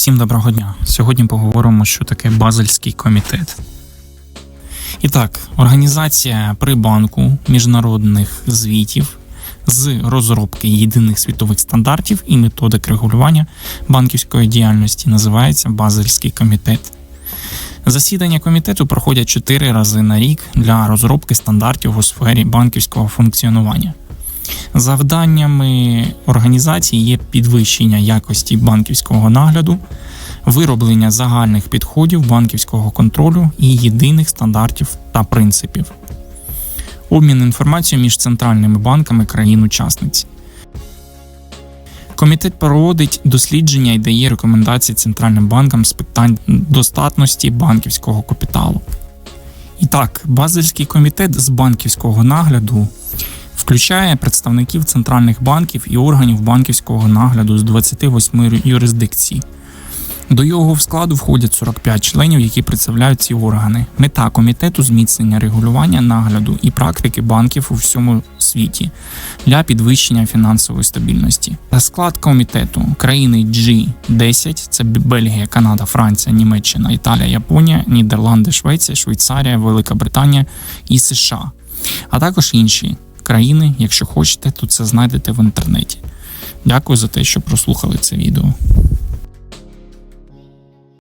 Всім доброго дня. Сьогодні поговоримо, що таке Базельський комітет. І так, організація при банку міжнародних звітів з розробки єдиних світових стандартів і методик регулювання банківської діяльності називається Базельський комітет. Засідання комітету проходять 4 рази на рік для розробки стандартів у сфері банківського функціонування. Завданнями організації є підвищення якості банківського нагляду, вироблення загальних підходів банківського контролю і єдиних стандартів та принципів, обмін інформацією між центральними банками країн-учасниць. Комітет проводить дослідження і дає рекомендації центральним банкам з питань достатності банківського капіталу. І так, Базельський комітет з банківського нагляду включає представників центральних банків і органів банківського нагляду з 28 юрисдикцій. До його складу входять 45 членів, які представляють ці органи. Мета комітету зміцнення регулювання нагляду і практики банків у всьому світі для підвищення фінансової стабільності. Та склад комітету країни G10 – це Бельгія, Канада, Франція, Німеччина, Італія, Японія, Нідерланди, Швеція, Швейцарія, Велика Британія і США, а також інші країни. Якщо хочете, то це знайдете в інтернеті. Дякую за те, що прослухали це відео.